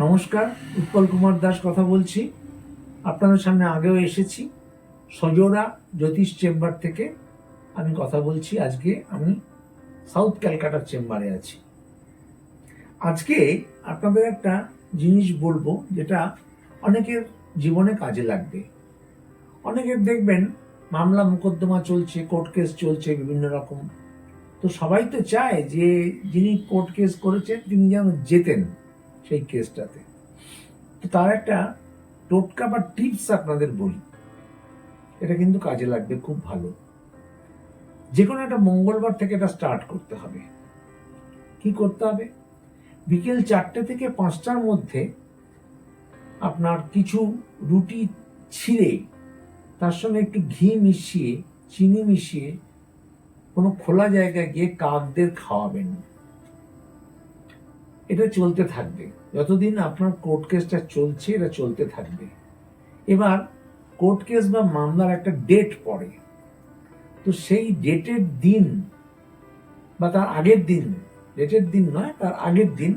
নমস্কার, উৎপল কুমার দাস কথা বলছি। আপনাদের সামনে আগেও এসেছি। সজোরা জ্যোতিষ চেম্বার থেকে আমি কথা বলছি। আজকে আমি সাউথ ক্যালকাটার চেম্বারে আছি। আজকে আপনাদের একটা জিনিস বলব, যেটা অনেকের জীবনে কাজে লাগবে। অনেকের দেখবেন, মামলা মোকদ্দমা চলছে, কোর্ট কেস চলছে বিভিন্ন রকম। তো সবাই তো চায় যে, যিনি কোর্ট কেস করেছেন, তিনি যেন জেতেন। সেই কেসটাতে। তো তার একটা টোটকা বা টিপস আপনাদের বলি। এটা কিন্তু কাজে লাগবে খুব ভালো। যে কোনো একটা মঙ্গলবার থেকে এটা স্টার্ট করতে হবে। কি করতে হবে? বিকেল চারটে থেকে পাঁচটার মধ্যে আপনার কিছু রুটি ছিঁড়ে, তার সঙ্গে একটু ঘি মিশিয়ে, চিনি মিশিয়ে কোনো খোলা জায়গায় গিয়ে কাকদের খাওয়াবেন। এটা চলতে থাকবে। যতদিন আপনার কোর্ট কেসটা চলছে, এটা চলতে থাকবে। এবার কোর্ট কেস বা মামলার একটা ডেট পড়ে। তো সেই ডেটের দিন বা তার আগের দিন ডেটের দিন নয়, তার আগের দিন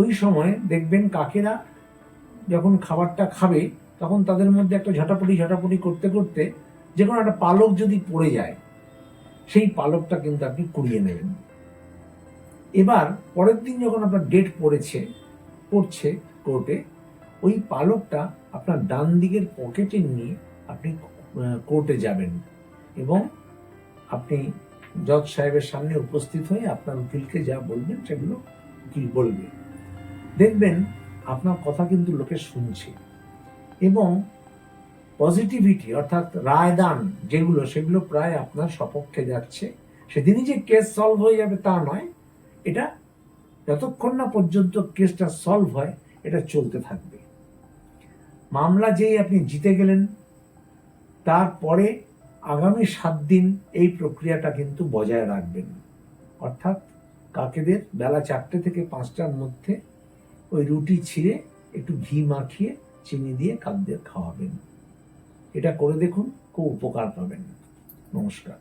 ওই সময় দেখবেন কাকেরা যখন খাবারটা খাবে, তখন তাদের মধ্যে একটা ঝাঁটাপটি ঝাঁটাপটি করতে করতে যে কোনো একটা পালক যদি পড়ে যায়, সেই পালকটা কিন্তু আপনি কুড়িয়ে নেবেন। এবার পরের দিন যখন আপনার ডেট পড়েছে, পড়ছে কোর্টে ওই পালকটা আপনার ডান দিকের পকেটে নিয়ে আপনি কোর্টে যাবেন এবং আপনি জজ সাহেবের সামনে উপস্থিত হয়ে আপনার উকিলকে যা বলবেন সেগুলো উকিল বলবে। দেখবেন আপনার কথা কিন্তু লোকে শুনছে এবং পজিটিভিটি অর্থাৎ রায়দান যেগুলো, সেগুলো প্রায় আপনার সপক্ষে যাচ্ছে। সেদিনই যে কেস সলভ হয়ে যাবে তা নয় এটা যতক্ষণ না পর্যন্ত কেসটা সলভ হয়, এটা চলতে থাকবে। মামলা যেই আপনি জিতে গেলেন, তারপরে আগামী সাত দিন এই প্রক্রিয়াটা কিন্তু বজায় রাখবেন। অর্থাৎ কাকেদের বেলা চারটে থেকে পাঁচটার মধ্যে ওই রুটি ছিঁড়ে একটু ঘি মাখিয়ে চিনি দিয়ে কাকদের খাওয়াবেন। এটা করে দেখুন, খুব উপকার পাবেন। নমস্কার।